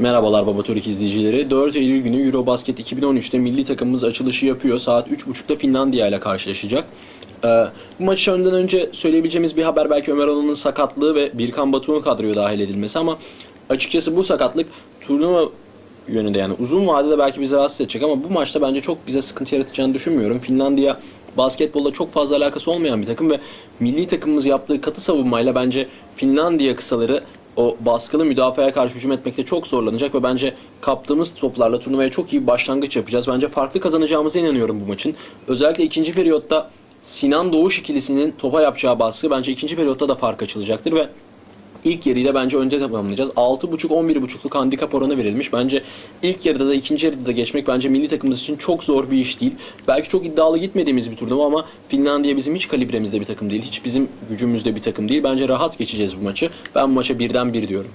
Merhabalar Baba izleyicileri. 4 Eylül günü Eurobasket 2013'te milli takımımız açılışı yapıyor. Saat 3.30'da Finlandiya ile karşılaşacak. Ee, bu maçı önden önce söyleyebileceğimiz bir haber belki Ömer Alan'ın sakatlığı ve Birkan Batu'nun kadroya dahil edilmesi ama açıkçası bu sakatlık turnuva yönünde yani uzun vadede belki bizi rahatsız edecek ama bu maçta bence çok bize sıkıntı yaratacağını düşünmüyorum. Finlandiya basketbolla çok fazla alakası olmayan bir takım ve milli takımımız yaptığı katı savunmayla bence Finlandiya kısaları o baskılı müdafaya karşı hücum etmekte çok zorlanacak ve bence kaptığımız toplarla turnuvaya çok iyi bir başlangıç yapacağız. Bence farklı kazanacağımıza inanıyorum bu maçın. Özellikle ikinci periyotta Sinan Doğuş ikilisinin topa yapacağı baskı bence ikinci periyotta da fark açılacaktır ve İlk yarıyı da bence önde tamamlayacağız. 6.5-11.5'luk handikap oranı verilmiş. Bence ilk yarıda da ikinci yarıda da geçmek bence milli takımımız için çok zor bir iş değil. Belki çok iddialı gitmediğimiz bir turnuva ama Finlandiya bizim hiç kalibremizde bir takım değil. Hiç bizim gücümüzde bir takım değil. Bence rahat geçeceğiz bu maçı. Ben bu maça birden bir diyorum.